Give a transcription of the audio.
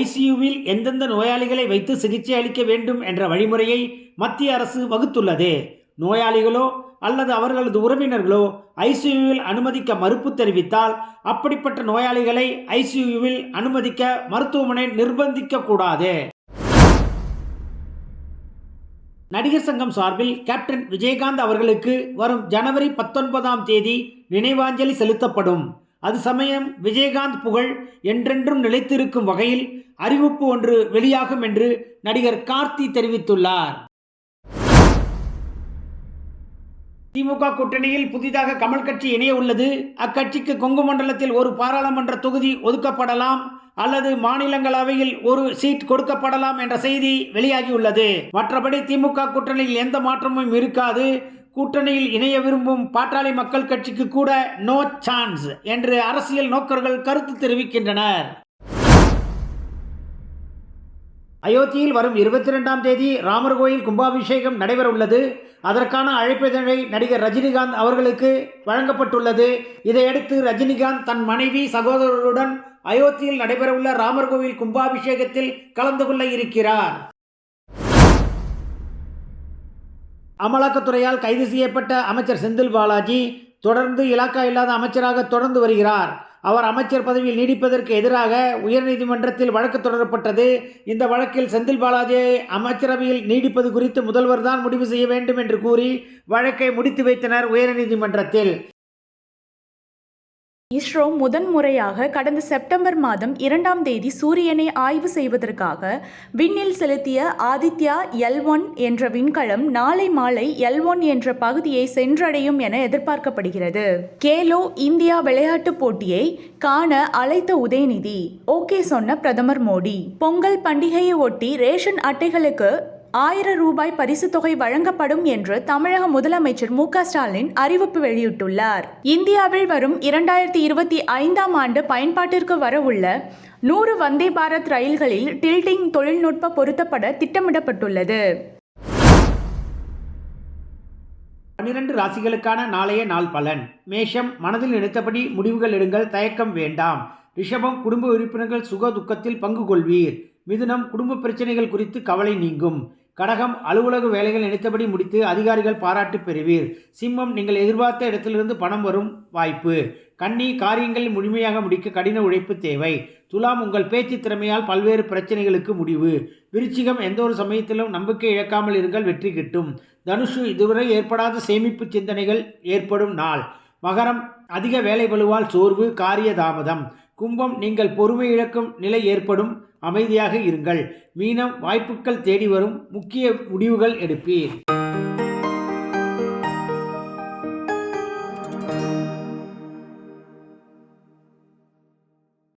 ஐசியூவில் எந்தெந்த நோயாளிகளை வைத்து சிகிச்சை அளிக்க வேண்டும் என்ற வழிமுறையை மத்திய அரசு வகுத்துள்ளது. நோயாளிகளோ அல்லது அவர்களது உறவினர்களோ ஐசியூவில் அனுமதிக்க மறுப்பு தெரிவித்தால் அப்படிப்பட்ட நோயாளிகளை ஐசியூவில் அனுமதிக்க மருத்துவமனை நிர்பந்திக்க கூடாது. நடிகர் சங்கம் சார்பில் கேப்டன் விஜயகாந்த் அவர்களுக்கு வரும் ஜனவரி பத்தொன்பதாம் தேதி நினைவாஞ்சலி செலுத்தப்படும். அது சமயம் விஜயகாந்த் புகழ் என்றென்றும் நிலைத்திருக்கும் வகையில் அறிவிப்பு ஒன்று வெளியாகும் என்று நடிகர் கார்த்தி தெரிவித்துள்ளார். திமுக கூட்டணியில் புதிதாக கமல் கட்சி இணைய உள்ளது. அக்கட்சிக்கு கொங்கு மண்டலத்தில் ஒரு பாராளுமன்ற தொகுதி ஒதுக்கப்படலாம் அல்லது மாநிலங்களவையில் ஒரு சீட் கொடுக்கப்படலாம் என்ற செய்தி வெளியாகியுள்ளது. மற்றபடி திமுக கூட்டணியில் எந்த மாற்றமும் இருக்காது. கூட்டணியில் இணைய விரும்பும் பாட்டாளி மக்கள் கட்சிக்கு கூட நோ சான்ஸ் என்று அரசியல் நோக்கர்கள் கருத்து தெரிவிக்கின்றனர். அயோத்தியில் வரும் இருபத்தி ரெண்டாம் தேதி ராமர் கோயில் கும்பாபிஷேகம் நடைபெற உள்ளது அதற்கான அழைப்பிதழை நடிகர் ரஜினிகாந்த் அவர்களுக்கு வழங்கப்பட்டுள்ளது. இதையடுத்து ரஜினிகாந்த் தன் மனைவி சகோதரர்களுடன் அயோத்தியில் நடைபெறவுள்ள ராமர் கோவில் கும்பாபிஷேகத்தில் கலந்து கொள்ள இருக்கிறார். அமலாக்கத்துறையால் கைது செய்யப்பட்ட அமைச்சர் செந்தில் பாலாஜி தொடர்ந்து இலாக்கா இல்லாத அமைச்சராக தொடர்ந்து வருகிறார். அவர் அமைச்சர் பதவியில் நீடிப்பதற்கு எதிராக உயர்நீதிமன்றத்தில் வழக்கு தொடரப்பட்டது. இந்த வழக்கில் செந்தில் பாலாஜியை அமைச்சரவையில் நீடிப்பது குறித்து முதல்வர் தான் முடிவு செய்ய வேண்டும் என்று கூறி வழக்கை முடித்து வைத்தனர் உயர்நீதிமன்றத்தில். இஸ்ரோ முதன்முறையாக கடந்த செப்டம்பர் மாதம் இரண்டாம் தேதி சூரியனை ஆய்வு செய்வதற்காக விண்ணில் செலுத்திய ஆதித்யா எல் ஒன் என்ற விண்கலம் நாளை மாலை எல் ஒன் என்ற பகுதியை சென்றடையும் என எதிர்பார்க்கப்படுகிறது. கேலோ இந்தியா விளையாட்டுப் போட்டியை காண அழைத்த உதயநிதி ஓகே சொன்ன பிரதமர் மோடி. பொங்கல் பண்டிகையை ஒட்டி ரேஷன் அட்டைகளுக்கு ஆயிரம் ரூபாய் பரிசுத் தொகை வழங்கப்படும் என்று தமிழக முதலமைச்சர் மு ஸ்டாலின் அறிவிப்பு வெளியிட்டுள்ளார். இந்தியாவில் வரும் இரண்டாயிரத்தி இருபத்தி ஐந்தாம் ஆண்டு பயன்பாட்டிற்கு வரவுள்ள நூறு வந்தே பாரத் ரயில்களில் டில்டிங் தொழில்நுட்ப பொருத்தப்பட திட்டமிடப்பட்டுள்ளது. பன்னிரண்டு ராசிகளுக்கான நாளைய நாள் பலன். மேஷம் மனதில் நினைத்தபடி முடிவுகள் எடுங்கள் தயக்கம் வேண்டாம். ரிஷபம் குடும்ப உறுப்பினர்கள் சுக துக்கத்தில் பங்கு கொள்வீர். மிதுனம் குடும்ப பிரச்சனைகள் குறித்து கவலை நீங்கும். கடகம் அலுவலக வேலைகள் நினைத்தபடி முடித்து அதிகாரிகள் பாராட்டு பெறுவீர். சிம்மம் நீங்கள் எதிர்பார்த்த இடத்திலிருந்து பணம் வரும் வாய்ப்பு. கண்ணி காரியங்கள் முழுமையாக முடிக்க கடின உழைப்பு தேவை. துலாம் உங்கள் பேச்சு திறமையால் பல்வேறு பிரச்சனைகளுக்கு முடிவு. விருச்சிகம் எந்த ஒரு சமயத்திலும் நம்பிக்கை இழக்காமல் இருங்கள் வெற்றி கிட்டும். தனுஷு இதுவரை ஏற்படாத சேமிப்பு சிந்தனைகள் ஏற்படும் நாள். மகரம் அதிக வேலை பளுவால் சோர்வு காரிய தாமதம். கும்பம் நீங்கள் பொறுமை இழக்கும் நிலை ஏற்படும். அமைதியாக இருங்கள். மீனம் வாய்ப்புகள் தேடி வரும். முக்கிய முடிவுகள் எடுப்பீர்.